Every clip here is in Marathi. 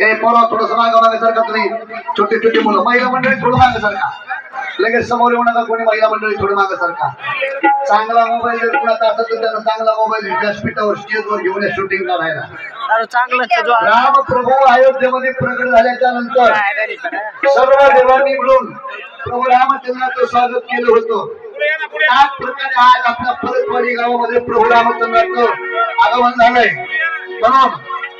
ए पोरा थोडस मागं मागे सारखा तुम्ही. छोटी छोटी मुलं. महिला मंडळी थोडं मागेसारखा लगेच समोर येऊ नका कोणी महिला मंडळी थोडं मागेसारखा चांगला मोबाईल जर कुणाचा असेल तर त्यांना चांगला मोबाईल व्यासपीठावर स्टेजवर घेऊन शूटिंग करायला अरे चांगलं जो राम प्रभू अयोध्येमध्ये प्रगट झाल्याच्यानंतर सर्व देवांनी मिळून प्रभू रामचंद्राचं स्वागत केलं होतं. त्याच प्रकारे आज आपल्या परतवाडी गावामध्ये प्रभू रामचंद्राचं आगमन झालंय. म्हणून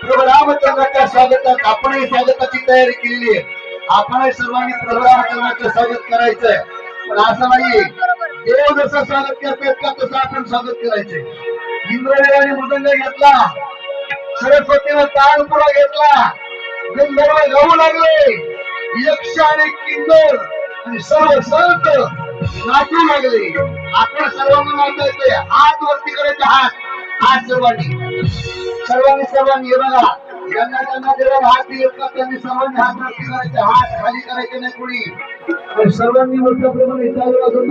प्रभू रामचंद्राच्या स्वागतात आपणही स्वागताची तयारी केलेली आहे. आपणही सर्वांनी प्रभू रामचंद्राचं स्वागत करायचंय. पण असं नाही देव जसं स्वागत करतात का तसं आपण स्वागत करायचंय. इंद्रदेवाने मृदंग घेतला. सरस्वतीनं तानपुरा घेतला. गंधर्व गाऊ लागले. यक्ष आणि किंदर आणि सर्व संत नाचू लागले. आपण सर्वांना नाचायचंय हात वरती करायचे हात. हात सर्वांनी. सर्वांनी सर्वांनी हे बघा. ज्यांना ज्यांना देवाला हात दिलेत का त्यांनी सर्वांनी हात वरती करायचे. हात खाली करायचे नाही कोणी. सर्वांनी म्हटल्याप्रमाणे चालू वाजून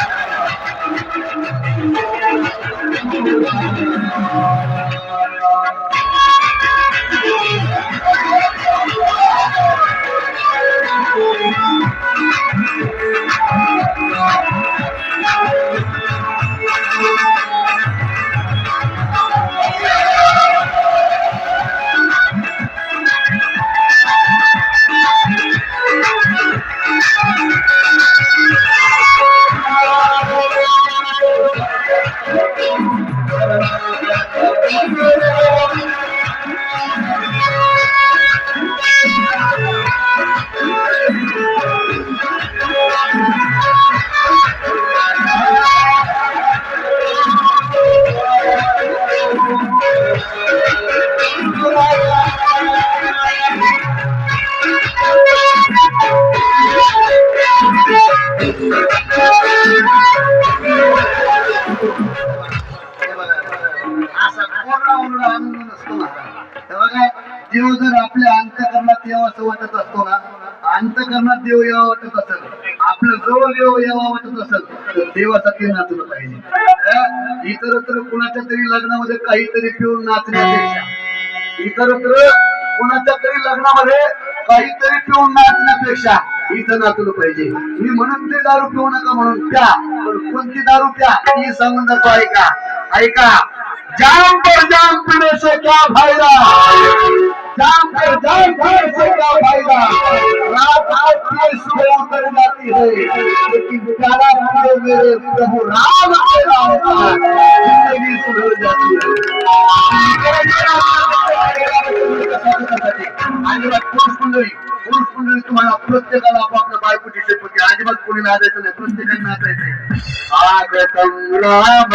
यावा वाटत असत देवाचा ते नाचलं पाहिजे. इतरत्र कुणाच्या तरी लग्नामध्ये काहीतरी पिऊन नाचण्यापेक्षा इतरत्र कोणाच्या तरी लग्नामध्ये काहीतरी पिऊन नाचण्यापेक्षा इथं नाचलं पाहिजे. मी म्हणून ते दारू पिऊ नका म्हणून प्या कोणती दारू प्या मी सांगून जातो ऐका. ऐका. जाम पर जाम पिणे से क्या फायदा? जाम पर जाम पिणे से क्या फायदा? रात आज फिर सुबह उतर जाती है। रहो मेरे प्रभु राम तेरा होता जिंदगी सुधर जाती है अजिबात पुरुष मंडळी पुरुष मंडळी तुम्हाला प्रत्येकाला आपापल्या बायकोची शपथ आहे अजिबात कोणी नाचायचं नाही प्रत्येकाने नाचायचंय आगतम राम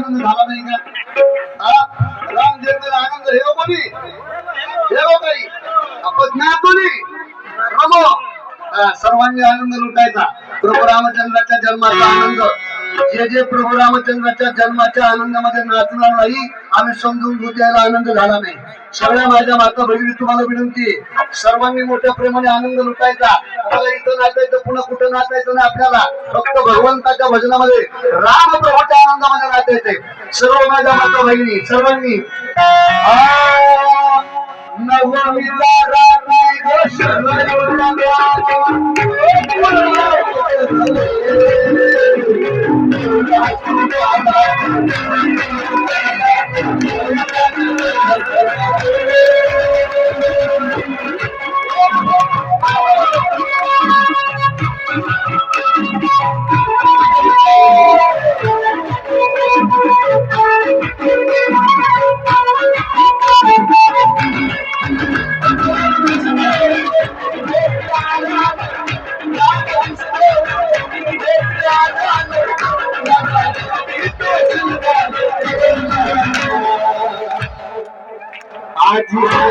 आनंद झाला नाही का? राम जन्माचा आनंद. हे हो कोणी हे हो काही आपण रमो. सर्वांनी आनंद लुटायचा. प्रभू रामचंद्राच्या जन्माचा आनंद. जे जे प्रभू रामचंद्राच्या जन्माच्या आनंदामध्ये नाचणार नाही आम्ही समजून घेऊ द्यायला आनंद झाला नाही. सगळ्या माझ्या माता भगिनी तुम्हाला विनंती सर्वांनी मोठ्या प्रेमाने आनंद लुटायचा. मला इथं नाचायचं पुन्हा कुठं नाचायचं नाही आपल्याला. फक्त भगवंताच्या भजनामध्ये राम प्रभाच्या आनंदामध्ये नाचायचंय. सर्व माझ्या माता भगिनी सर्वांनी. नवमीला ¡Gracias! Adiós.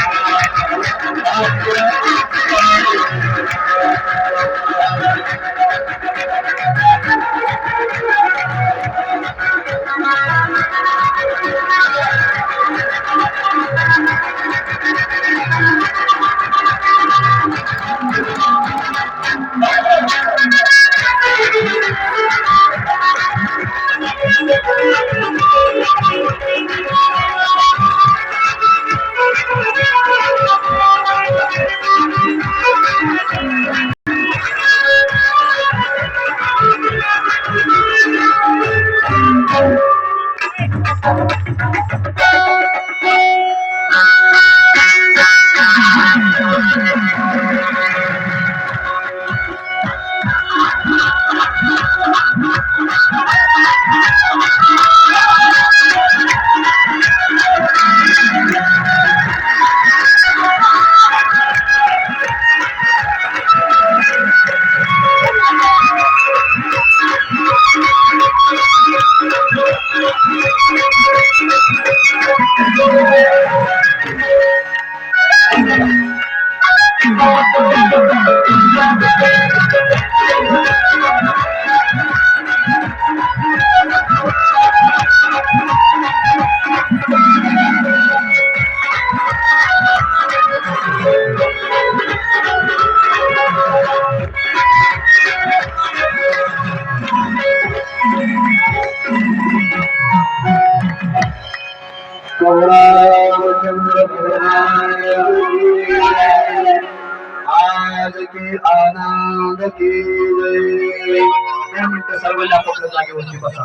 की आनंद की जय. दोन मिनिटं सर्व आपापल्या जागेवरती बसा.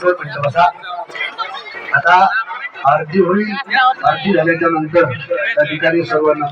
दोन मिनिटं बसा. आता अर्धी होईल. अर्धी झाल्याच्यानंतर त्या ठिकाणी सर्वांना